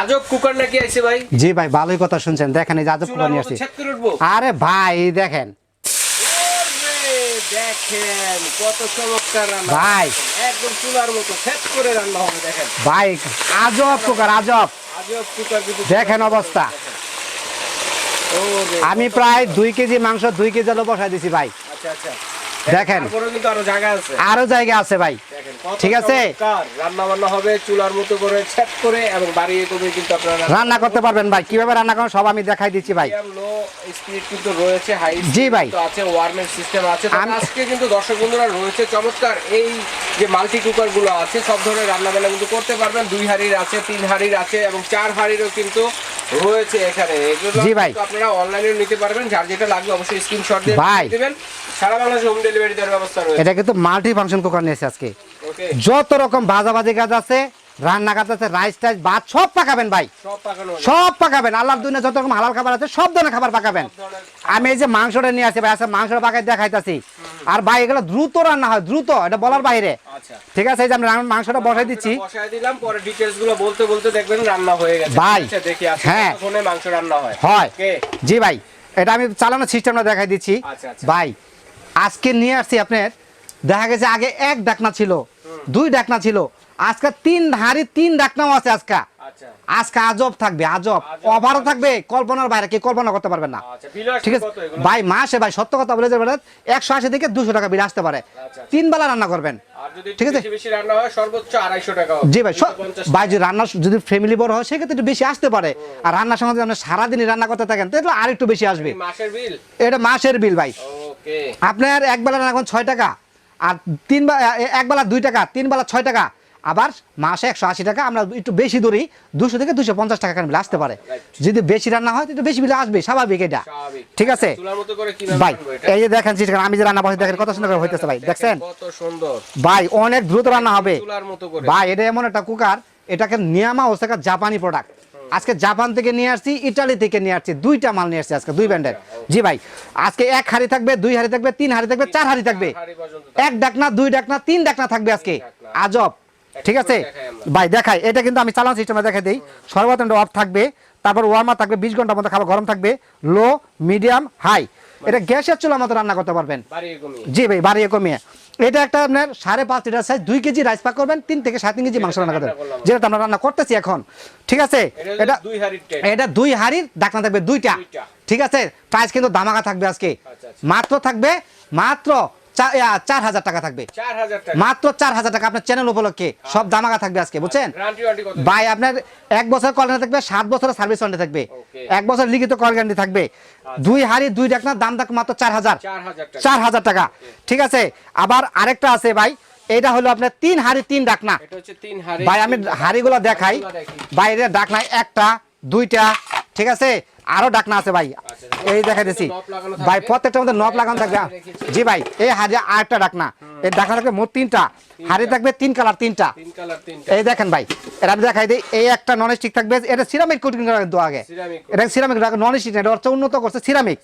আজব কুকার নাকি আইছে ভাই? জি ভাই ভালোই কথা শুনছেন। দেখেন এই চুলার কুলা নিয়ে আসছি। আরে ভাই দেখেন। দেখেন কত চমৎকার রান্না ভাই। একদম চুলার মতো করে রান্না হবে দেখেন। ভাই আজব কুকার আজব। আজব কুকার দেখেন অবস্থা। আমি প্রায় দুই কেজি মাংস দুই কেজি আলু বসাই দিছি ভাই। আচ্ছা আচ্ছা। দেখেন। আরও জায়গা আছে। ভাই। ঠিক আছে? রান্না বান্না হবে চুলার মতো করে ছেদ করে এবং বাড়িয়ে কমে কিন্তু আপনারা রান্না করতে পারবেন ভাই। কীভাবে রান্না করেন সব আমি দেখাই দিচ্ছি ভাই। লো স্পিড কিন্তু রয়েছে হাই জি ভাই। আছে ওয়ার্মের সিস্টেম আছে। আজকে কিন্তু দর্শক বন্ধুরা রয়েছে চমৎকার। এই যে মাল্টি কুকারগুলো আছে সব ধরনের রান্না বান্না কিন্তু করতে পারবেন। দুই হাড়ির আছে তিন হাড়ির আছে এবং চার হাড়িরও কিন্তু রয়েছে এখানে। এগুলো জি ভাই। আপনারা অনলাইনে নিতে পারবেন। যার যেটা লাগবে অবশ্যই স্ক্রিনশট দিয়ে ভাই। দিবেন। সারা বাংলাদেশে হোম ডেলিভারি দেওয়ার ব্যবস্থা রয়েছে। এটা কিন্তু মাল্টি ফাংশন কুকার নিয়েছে আজকে। যত রকম ভাজাভাজি কাজ আছে রান্না কাজ আছে রাইস টাইস ভাত সব পাকাবেন ভাই। সব পাকাবেন। আল্লাহর দুনিয়া যত রকম হালাল খাবার আছে সব ধরনের খাবার পাকাবেন। আমি এই যে মাংসটা নিয়ে আসি ভাই আচ্ছা মাংসটা পাকাই দেখাইতাছি। আর ভাই এগুলো দ্রুত রান্না হয় দ্রুত এটা বলার বাইরে। আচ্ছা। ঠিক আছে এই যে আমি মাংসটা বসাই দিচ্ছি। বসায় দিলাম পরে ডিটেইলসগুলো বলতে বলতে দেখবেন রান্না হয়ে গেছে। ভাই। আচ্ছা, দেখি হ্যাঁ। মাংস রান্না হয়। হয়। কে? জি ভাই এটা আমি চালানোর সিস্টেমটা দেখাই দিচ্ছি। আচ্ছা। ভাই আজকে নিয়ে আসছি আপনার দেখা গেছে আগে এক ডাকনা ছিল দুই ডাকনা ছিল আজকে তিন হাড়ি তিন ডাকনাও আছে আজকে। আজকে আজব থাকবে আজব। অভারও থাকবে। কল্পনার বাইরে কি কল্পনা করতে পারবেন না। আচ্ছা ঠিক আছে? ভাই মাসে ভাই সত্য কথা বলে যাবেন একশো আশি থেকে দুশো টাকা বিল আসতে পারে। আচ্ছা। তিন বেলা রান্না করবেন। ঠিক আছে। জি ভাই ভাই যদি রান্না যদি ফ্যামিলি বড় হয় সেক্ষেত্রে একটু বেশি আসতে পারে। আর রান্নার সঙ্গে যদি আপনি সারাদিনই রান্না করতে থাকেন তাহলে আর একটু বেশি আসবে। এই মাসের বিল? এটা মাসের বিল ভাই। আপনার এক বেলা রান্না করেন ছয় টাকা আর তিন বেলা এক বেলা দুই টাকা তিন বেলা ছয় টাকা। আবার মাসে একশো আশি টাকা আমরা একটু বেশি ধরি দুশো থেকে দুশো পঞ্চাশ টাকা বিল আসতে পারে। যদি বেশি রান্না হয় তো বেশি বিল আসবে স্বাভাবিক এটা। ঠিক আছে? ভাই এই যে দেখেন আমি যে রান্না বসে দেখেন কত সুন্দর হইতেছে ভাই দেখছেন? ভাই অনেক দ্রুত রান্না হবে। ভাই এটা এমন একটা কুকার এটাকে নিয়ামা ওসাকা জাপানি প্রোডাক্ট আজকে জাপান থেকে নিয়ে আসছি ইটালি থেকে নিয়ে আসছি দুইটা মাল নিয়ে আসছি আজকে দুই ব্র্যান্ডের। জি ভাই আজকে এক হাড়ি থাকবে দুই হাড়ি থাকবে তিন হাড়ি থাকবে চার হাড়ি থাকবে। এক ডাকনা দুই ডাকনা তিন ডাকনা থাকবে আজকে। আজব। ঠিক আছে। ভাই দেখাই। এটা কিন্তু আমি চালান সিস্টেমে দেখাই দিই। সর্বপ্রথম অফ থাকবে তারপর ওয়ার্মার থাকবে বিশ ঘণ্টার মধ্যে খাবার গরম থাকবে লো মিডিয়াম হাই এটা গ্যাসের চুলার মতো রান্না করতে পারবেন। জি ভাই বাড়িয়ে কমিয়ে। এটা একটা আপনার সাড়ে পাঁচ লিটার সাইজ দুই কেজি রাইস পাক করবেন তিন থেকে সাড়ে তিন কেজি মাংস রান্না করবেন। যেটা আমরা রান্না করতেছি এখন। ঠিক আছে? এটা এটা দুই হাড়ির ডাকনা থাকবে দুইটা। ঠিক আছে? প্রাইস কিন্তু দামাকা থাকবে আজকে। আচ্ছা, আচ্ছা। মাত্র থাকবে মাত্র চার হাজার টাকা থাকবে। মাত্র চার হাজার টাকা আপনার চ্যানেল উপলক্ষে সব দামাকা থাকবে আজকে বুঝছেন? ভাই আপনার এক বছর কল থাকবে সাত বছরের সার্ভিস ওয়ারেন্টি থাকবে। এক বছর লিখিত কল গ্যারান্টি থাকবে। দুই হাড়ি দুই ডাকনার দাম থাকবে মাত্র চার হাজার। চার হাজার টাকা। ঠিক আছে? আবার আরেকটা আছে ভাই এটা হলো আপনার তিন হাড়ি তিন ডাকনা ভাই আমি হাড়িগুলো দেখাই। বাইরে ডাকনা একটা দুইটা ঠিক আছে? আরও ডাকনা আছে ভাই। এই দেখা থাকবে। ভাই প্রত্যেকটা মধ্যে নব লাগানো থাকবে জি ভাই, এই হাজার আরেকটা ডাকনা। এই ডাকনা থাকবে মোট তিনটা। হাড়ি থাকবে তিন কালার তিনটা। এই দেখেন ভাই এটা আমি দেখাই দিই। এই একটা নন স্টিক থাকবে। এটা সিরামিক কোটিং করা কিন্তু আগে। এটা সিরামিক নন স্টিক এটা হচ্ছে উন্নত করছে সিরামিক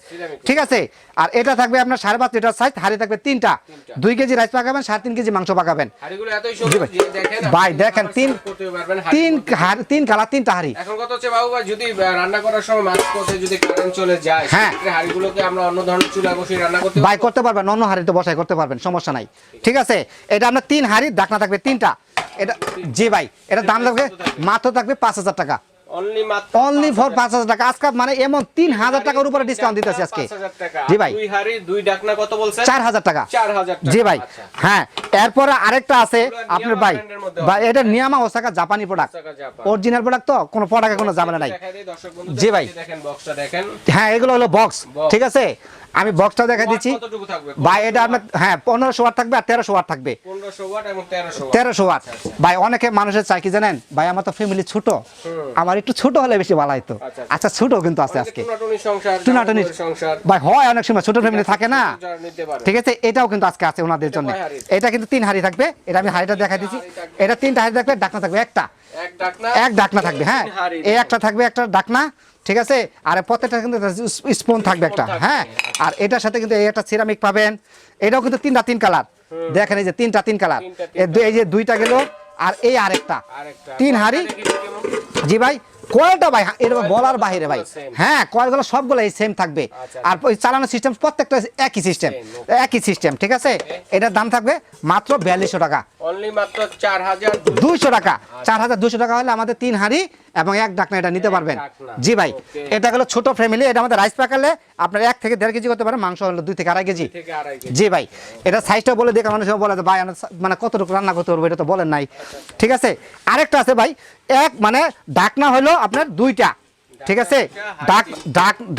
ঠিক আছে? আর এটা থাকবে আপনার সাড়ে পাঁচ লিটার সাইজ হাড়ি থাকবে তিনটা। দুই কেজি রাইস পাকাবেন সাড়ে তিন কেজি মাংস পাকাবেন। ভাই। দেখেন তিন- তিন তিন কালার তিনটা হাড়ি। এখন কথা হচ্ছে বাবু ভাই যদি রান্না করার সময় মাছ পথে যদি কারেন্ট চলে যায় হ্যাঁ। হাড়িগুলোকে আমরা অন্য ধরনের চুলায় বসিয়ে রান্না করতে ভাই করতে পারবেন অন্য হাড়িতে বসাই করতে পারবেন সমস্যা নাই। ঠিক আছে? এটা আপনার তিন হাড়ি ডাকনা থাকবে তিনটা। এটা জি ভাই এটা দাম লাগবে মাত্র থাকবে পাঁচ হাজার টাকা। অনলি ফর পাঁচ হাজার টাকা। আজকে মানে এমন তিন হাজার টাকার উপরে ডিসকাউন্ট দিতেছি আজকে। জি ভাই। দুই ডাকনা কত বলছেন? চার হাজার টাকা। চার হাজার টাকা জি ভাই। হ্যাঁ এরপরে আরেকটা আছে আপনার ভাই। এটা নিয়ামা ওসাকা জাপানি প্রোডাক্ট অরিজিনাল প্রোডাক্ট তো কোনো প্রোডাক্টে কোনো ঝামেলা নাই। জি ভাই। হ্যাঁ এগুলো হলো বক্স ঠিক আছে? আমি বক্সটা দেখা দিচ্ছি। ভাই এটা আপনার হ্যাঁ পনেরোশো ওয়াট থাকবে আর তেরোশো ওয়াট থাকবে। 1500 ওয়াট এবং 1300 ওয়াট তেরোশো ওয়াট ভাই অনেকে মানুষের চাই কি জানেন? ভাই আমার তো ফ্যামিলি ছোট। আমার একটু ছোট হলে বেশি ভালো হতো আচ্ছা, আচ্ছা। ছোট কিন্তু আছে আজকে টুনাটুনি ভাই হয় অনেক সময় ছোট ফ্যামিলি থাকে না। ঠিক আছে এটাও কিন্তু আজকে আছে ওনাদের জন্য। এটা কিন্তু তিন হাড়ি থাকবে। এটা আমি হাড়িটা দেখা দিচ্ছি। এটা তিনটা হাড়ি থাকবে ডাকনা থাকবে একটা। এক ডাকনা? থাকবে হ্যাঁ। এই একটা থাকবে একটা ডাকনা। ঠিক আছে? আর প্রত্যেকটা কিন্তু স্পুন থাকবে একটা। হ্যাঁ? আর এটার সাথে কিন্তু এই একটা সিরামিক পাবেন। এটাও কিন্তু তিনটা তিন কালার দেখেন এই যে তিনটা তিন কালার এই যে দুইটা গেল আর এই আরেকটা। আরেকটা। তিন হাড়ি। জি ভাই? কয়েলটা ভাই এটা বলার বাইরে ভাই। হ্যাঁ কয়েলগুলো সবগুলো এই সেম থাকবে। আচ্ছা। আর ওই চালানোর সিস্টেম প্রত্যেকটা একই সিস্টেম একই সিস্টেম ঠিক আছে? এটার দাম থাকবে মাত্র বিয়াল্লিশশো টাকা। মাত্র চার হাজার দুইশো টাকা। চার হাজার দুশো টাকা হলে আমাদের তিন হাঁড়ি এবং এক ডাকনা এটা নিতে পারবেন। জি ভাই এটা হলো ছোট ফ্যামিলি এটা আমাদের রাইস পাকালে আপনার এক থেকে দেড় কেজি করতে পারেন মাংস হলো দুই থেকে আড়াই কেজি। থেকে আড়াই কেজি। জি ভাই এটা সাইজটা বলে দেখে মানুষ বলে ভাই মানে কতটুকু রান্না করতে পারব? এটা তো বলেন নাই। ঠিক আছে? আরেকটা আছে ভাই এক মানে ডাকনা হলো আপনার দুইটা ঠিক আছে?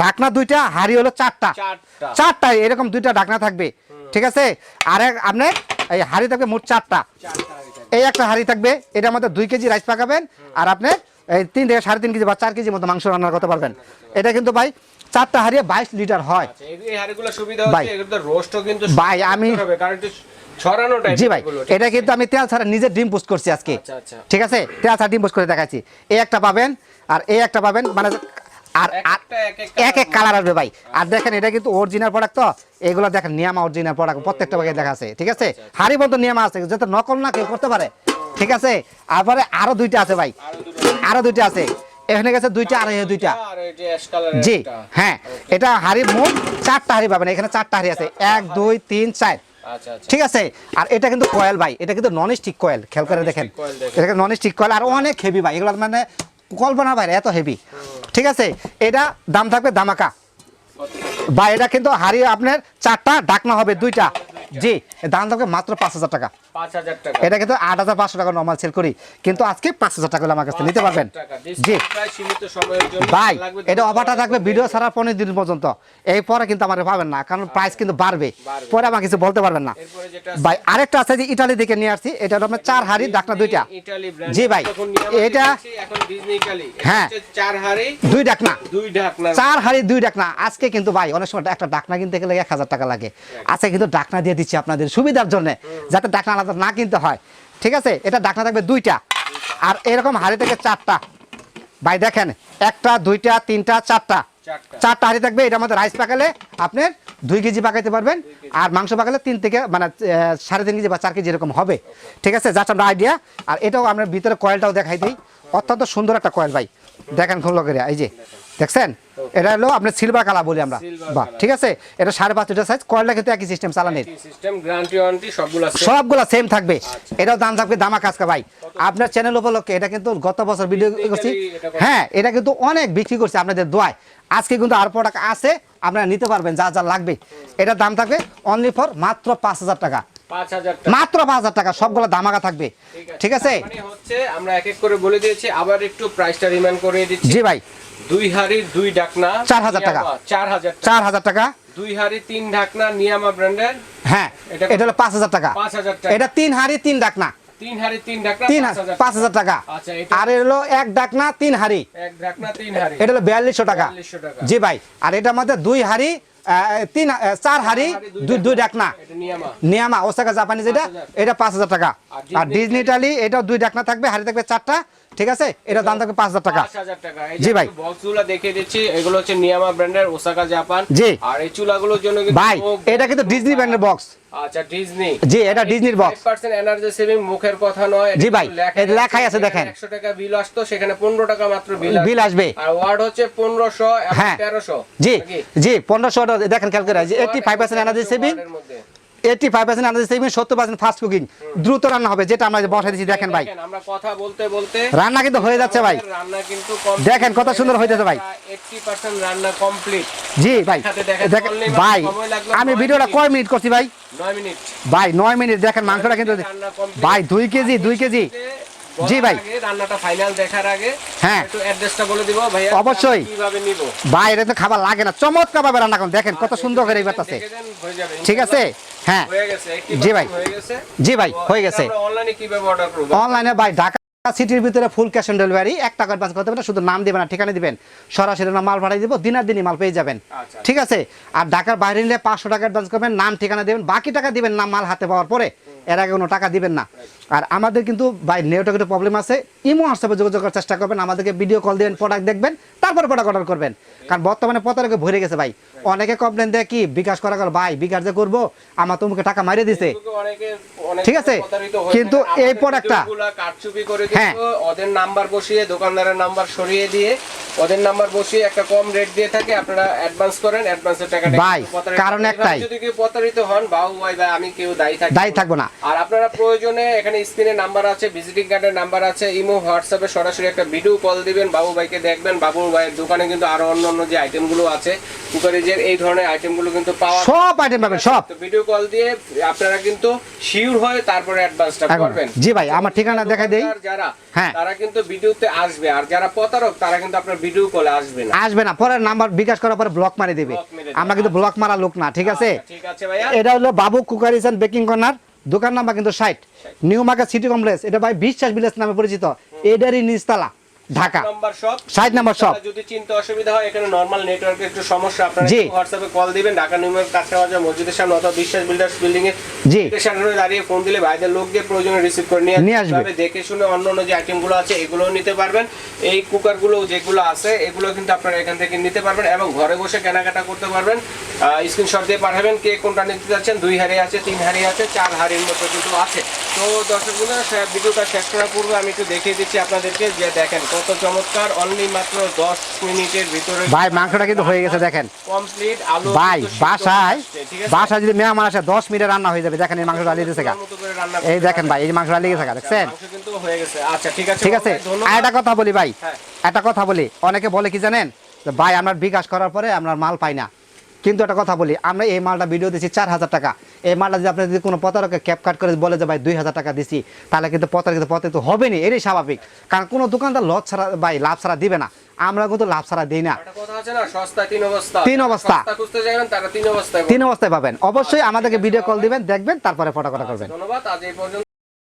ডাকনা দুইটা হাড়ি হলো চারটা। চারটা। এরকম দুইটা ডাকনা থাকবে ঠিক আছে? আর এক আপনার এই হাড়ি থাকবে মোট চারটা। এই একটা হাঁড়ি থাকবে এটার মধ্যে দুই কেজি রাইস পাকাবেন আর আপনি এই তিন থেকে সাড়ে তিন কেজি বা চার কেজির মতো মাংস রান্না করতে পারবেন এটা কিন্তু ভাই চারটা হাঁড়িয়ে বাইশ লিটার হয়। আচ্ছা, ভাই, আমি- ছড়ানো টাইপের জি ভাই এটা কিন্তু আমি তেল ছাড়া নিজের ডিম পোস্ট করছি আজকে। আচ্ছা, আচ্ছা। ঠিক আছে? তেল ছাড়া ডিম পোস্ট করে দেখাচ্ছি। এই একটা পাবেন আর এই একটা পাবেন মানে আর এক এক কালার আসবে ভাই। আর দেখেন এটা কিন্তু অরিজিনাল প্রোডাক্ট তো। এগুলো দেখেন নিয়ামা অরিজিনাল প্রোডাক্ট প্রত্যেকটা ভাগে দেখা আছে। ঠিক আছে? হাড়ি বন্ধ নিয়ামা আছে যাতে নকল না কেউ করতে পারে। ঠিক আছে? তারপরে আরও দুইটা আছে ভাই। আরও দুইটা আছে। এখানে গেছে দুইটা আর এই দুইটা। জি হ্যাঁ। এটা হাড়ি মোট চারটা হাড়ি পাবেন। এখানে চারটা হাড়ি আছে। এক দুই তিন চার। আচ্ছা আচ্ছা ঠিক আছে? আর এটা কিন্তু কয়েল ভাই এটা কিন্তু নন স্টিক কয়েল খেয়াল করে দেখেন। এটা নন স্টিক কয়েল আর অনেক হেভি ভাই এগুলো মানে কল্পনা ভাই এত হেভি ঠিক আছে? এটা দাম থাকবে দামাকা। বা এটা কিন্তু হারিয়ে আপনার চারটা ডাকনা হবে দুইটা। জি দাম থাকবে মাত্র পাঁচ হাজার টাকা। এটা কিন্তু আট হাজার পাঁচশো টাকা নর্মাল সেল করি। কিন্তু আজকে পাঁচ হাজার টাকা আমার কাছে নিতে পারবেন। জি। ভাই এটা অফারটা থাকবে ভিডিও ছাড়ার পনেরো দিন পর্যন্ত। এই পরে কিন্তু আমার পাবেন না কারণ প্রাইস কিন্তু বাড়বে। পরে আমার কিছু বলতে পারবেন না। ভাই আরেকটা আছে যে ইটালি থেকে নিয়ে আসছি। এটা আপনার চার হাড়ি ডাকনা দুইটা। জি ভাই, এটা হ্যাঁ। চার হাড়ি দুই ডাকনা। দুই ঢাকনা চার হাড়ি দুই ডাকনা। আজকে কিন্তু ভাই অনেক সময় একটা ডাকনা কিনতে গেলে এক হাজার টাকা লাগে। আজকে কিন্তু ডাকনা দিয়ে দিচ্ছি আপনাদের সুবিধার জন্য যাতে ডাকনা আলাদা না কিনতে হয়। ঠিক আছে? এটা ডাকনা থাকবে দুইটা। আর এরকম হাড়ি থেকে চারটা। ভাই দেখেন একটা দুইটা তিনটা চারটা। চারটা। হাঁড়ি থাকবে এটার মধ্যে রাইস পাকালে আপনি দুই কেজি পাকাইতে পারবেন আর মাংস পাকালে তিন থেকে মানে সাড়ে তিন কেজি বা চার কেজি এরকম হবে। ঠিক আছে? জাস্ট আমরা আইডিয়া আর এটাও আমরা ভিতরে কয়েলটাও দেখাই দিই। অত্যন্ত সুন্দর একটা কয়েল ভাই। দেখেন খুব লোকের এই যে দেখছেন? এটা হলো আপনার সিলভার কালার বলি আমরা। বাহ ঠিক আছে? এটা সাড়ে পাঁচ লিটার সাইজ কয়েলটা কিন্তু একই সিস্টেম চালানির। সবগুলো সেম থাকবে। আচ্ছা। এটাও দাম থাকবে দামা কাজকা ভাই। আপনার চ্যানেল উপলক্ষে এটা কিন্তু গত বছর ভিডিও করছি। হ্যাঁ এটা কিন্তু অনেক বিক্রি করছে আপনাদের দোয়ায়। আজকে কিন্তু আর প্রোডাক্ট আছে আপনারা নিতে পারবেন যা যা লাগবে। এটার দাম থাকবে অনলি ফর মাত্র পাঁচ পাঁচ হাজার টাকা। মাত্র পাঁচ হাজার টাকা সবগুলো দামাকা থাকবে। ঠিক আছে। মানে হচ্ছে আমরা এক এক করে বলে দিয়েছি আবার একটু প্রাইসটা রিমাইন্ড করে দিচ্ছি। জি ভাই। দুই হাড়ি দুই ঢাকনা 4,000 টাকা। চার হাজার চার হাজার টাকা। দুই হাড়ি তিন ঢাকনা নিয়ামা ব্র্যান্ডের। হ্যাঁ এটা হলো পাঁচ হাজার টাকা। পাঁচ হাজার টাকা। এটা তিন হাড়ি তিন ডাকনা। তিন হাড়ি তিন ঢাকনা পাঁচ হাজার হাজার টাকা। আচ্ছা এটা আর হলো এক ডাকনা তিন হাড়ি। এক ঢাকনা তিন হাড়ি। এটা হলো বিয়াল্লিশশো টাকা। জি ভাই। আর এটার মধ্যে দুই হাড়ি তিন চার হাড়ি দুই দুই ডাকনা এটা নিয়ামা। ওসাকা জাপানি যেটা 5,000 এটা পাঁচ হাজার টাকা। আর ডিজনিটালি এটাও দুই ডাকনা থাকবে হাড়ি থাকবে চারটা। ঠিক আছে এটা দাম থাকবে পাঁচ হাজার টাকা জি ভাই। বক্সগুলো দেখিয়ে দিচ্ছি এগুলো হচ্ছে নিয়ামা ব্র্যান্ডের ওসাকা জাপান জি। আর এই চুলাগুলোর জন্য ভাই এটা কিন্তু ডিজনি ব্র্যান্ডের বক্স আচ্ছা ডিজনি জি, এটা ডিজনির box। 5% এনার্জি সেভিং মুখের কথা নয় জি ভাই, লেখাই আছে দেখেন। 100 টাকা বিল আসতো সেখানে 15 টাকা মাত্র বিল বিল আসবে। আর ওয়ার্ড হচ্ছে 1500 এবং হ্যাঁ 1300 জি নাকি? জি পনেরোশো দেখেন energy saving. Eighty five percent energy saving সত্তর পার্সেন্ট ফাস্ট কুকিং দ্রুত রান্না হবে যেটা আমরা বসাই দিচ্ছি দেখেন ভাই। আমরা কথা বলতে বলতে রান্না কিন্তু হয়ে যাচ্ছে ভাই। রান্না কিন্তু দেখেন কত সুন্দর হয়ে যাচ্ছে ভাই। প্রায় 80% রান্না কমপ্লিট জি ভাই। দেখেন, ভাই আমি ভিডিওটা কয় মিনিট করছি ভাই? 9 মিনিট। ভাই নয় মিনিট দেখেন মাংসটা কিন্তু ভাই দুই কেজি দুই কেজি। জি ভাই। রান্নাটা ফাইনাল দেখার আগে হ্যাঁ। একটু অ্যাড্রেসটা বলে দিব। ভাইয়া অবশ্যই। কীভাবে নিব? ভাই এটা তো খাবার লাগে না। চমৎকার ভাবে রান্না করুন। দেখেন কত সুন্দর করে এইবার আছে ঠিক আছে? হ্যাঁ। জি ভাই। জি ভাই হয়ে গেছে। অনলাইনে কীভাবে অর্ডার করব? অনলাইনে ভাই ঢাকা সিটির ভিতরে ফুল ক্যাশ অন ডেলিভারি এক টাকা অ্যাডভান্স করতে পারেন শুধু নাম দিবেন আর ঠিকানা দিবেন। সরাসরি মাল ভাড়াই দিব দিনার দিনই মাল পেয়ে যাবেন। আচ্ছা। ঠিক আছে? আর ঢাকার বাইরে নিলে পাঁচশো টাকা অ্যাডভান্স করবেন নাম ঠিকানা দিবেন বাকি টাকা দিবেন নাম মাল হাতে পাওয়ার পরে। এর আগে কোনো টাকা দিবেন না। আর আমাদের কিন্তু ভাই নেটওয়ার্কের প্রবলেম আছে ইমো হোয়াটসঅ্যাপে যোগাযোগ করার চেষ্টা করবেন আমাদেরকে ভিডিও কল দিবেন প্রোডাক্ট দেখবেন তারপরে প্রোডাক্ট অর্ডার করবেন কারণ বর্তমানে প্রতারকে ভরে গেছে ভাই অনেকে কমপ্লেন দেয় কি বিকাশ করা গেল ভাই বিকাশ যে করব আমার তোমাকে টাকা মারিয়ে দিছে ঠিক আছে? কিন্তু এই প্রোডাক্টটা- কারচুপি করে হ্যাঁ। ওদের নাম্বার বসিয়ে দোকানদারের নাম্বার সরিয়ে দিয়ে ওদের নাম্বার বসিয়ে একটা কম রেট দিয়ে থাকে আপনারা অ্যাডভান্স করেন অ্যাডভান্সের টাকাটা ভাই, কারণ। একটাই। যদি কেউ প্রতারিত হন বাবু ভাই ভাই আমি কেউ দায়ী থাকি দায়ী থাকব না আর আপনারা প্রয়োজনে এখানে স্ক্রিনে নাম্বার আছে ভিজিটিং কার্ডের নাম্বার আছে ইমো হোয়াটসঅ্যাপে সরাসরি একটা ভিডিও কল দিবেন বাবু ভাইকে দেখবেন বাবু ভাইয়ের দোকানে কিন্তু আরও অন্য অন্য যে আইটেমগুলো আছে কুকারিজের এই ধরনের আইটেমগুলো কিন্তু পাওয়া সব আইটেম পাবেন সব। তো ভিডিও কল দিয়ে আপনারা কিন্তু শিওর হয়ে তারপরে অ্যাডভান্সটা করবেন। জি ভাই আমার ঠিকানা দেখাই দেই। যারা হ্যাঁ। তারা কিন্তু ভিডিওতে আসবে আর যারা প্রতারক তারা কিন্তু আপনার ভিডিও কলে আসবে না। আসবে না পরে নাম্বার বিকাশ করার পরে ব্লক মারি দেবে। আমরা কিন্তু ব্লক মারা লোক না ঠিক আছে? আচ্ছা, ঠিক আছে ভাইয়া। এটা হলো Babu cookeries and baking corner দোকান নাম্বার কিন্তু ষাট। নিউ মার্কেট সিটি কমপ্লেক্স এটা ভাই বিশ্বাস বিলেস নামে পরিচিত। এডারি নিচতলা। Dhaka 60 number shop। যদি চিন্তা অসুবিধা হয় এখানে নরমাল নেটওয়ার্কের একটু সমস্যা আপনারা জি। হোয়াটসঅ্যাপে কল দিবেন ঢাকা নিউ মার্কেট কাঁচরাবাজার মসজিদের সামনে অথবা বিশ্বাস বিল্ডার্স বিল্ডিং এর জি। সামনে দাঁড়িয়ে ফোন দিলে ভাইদের লোক দিয়ে প্রয়োজনে রিসিভ করে নিয়ে আসবে। দেখে শুনে অন্য অন্য যে আইটেমগুলো আছে এগুলোও নিতে পারবেন এই কুকারগুলো যেগুলো আছে এগুলো কিন্তু আপনারা এখান থেকে নিতে পারবেন এবং ঘরে বসে কেনাকাটা করতে পারবেন স্ক্রিনশট দিয়ে পাঠাবেন কে কোনটা নিতে যাচ্ছেন দুই হাড়ি আছে তিন হাড়ি আছে চার হাড়ির মতো কিন্তু আছে তো দর্শক ভিডিওটা শেষ করার পূর্বে আমি একটু দেখিয়ে দিচ্ছি আপনাদেরকে যে দেখেন কত চমৎকার অনলি মাত্র দশ মিনিটের ভিতরে ভাই মাংসটা কিন্তু হয়ে গেছে দেখেন। কমপ্লিট আলু ভাই বাসায়? বাসায় যদি মেহমান আসে দশ মিনিটে রান্না হয়ে যাবে। দেখেন এই মাংসটা আলিয়ে দিয়েছে গা। মতো করে রান্না এই দেখেন ভাই এই মাংসটা আলিয়ে গেছে গা, দেখছেন? মাংস কিন্তু হয়ে গেছে। আচ্ছা ঠিক আছে ঠিক আছে। আর একটা কথা বলি ভাই। হ্যাঁ। একটা কথা বলি। অনেকে বলে কি জানেন? যে ভাই আমরা বিকাশ করার পরে আমরা মাল পাই না। কিন্তু একটা কথা বলি আমরা এই মালটা ভিডিও দিচ্ছি চার হাজার টাকা। এই মালটা যদি আপনি যদি কোনো পতারকে ক্যাপ কাট করে বলে যে ভাই দুই হাজার টাকা দিছি তাহলে কিন্তু পতার কিন্তু তো হবে না এটাই স্বাভাবিক। কারণ কোনো দোকানদার লস ছাড়া ভাই লাভ ছাড়া দিবে না। আমরা কিন্তু লাভ ছাড়া দিই না। তিন অবস্থা। তিন অবস্থায় পাবেন। অবশ্যই আমাদেরকে ভিডিও কল দিবেন দেখবেন তারপরে ফটো কটা করবেন। ধন্যবাদ আজ এই পর্যন্ত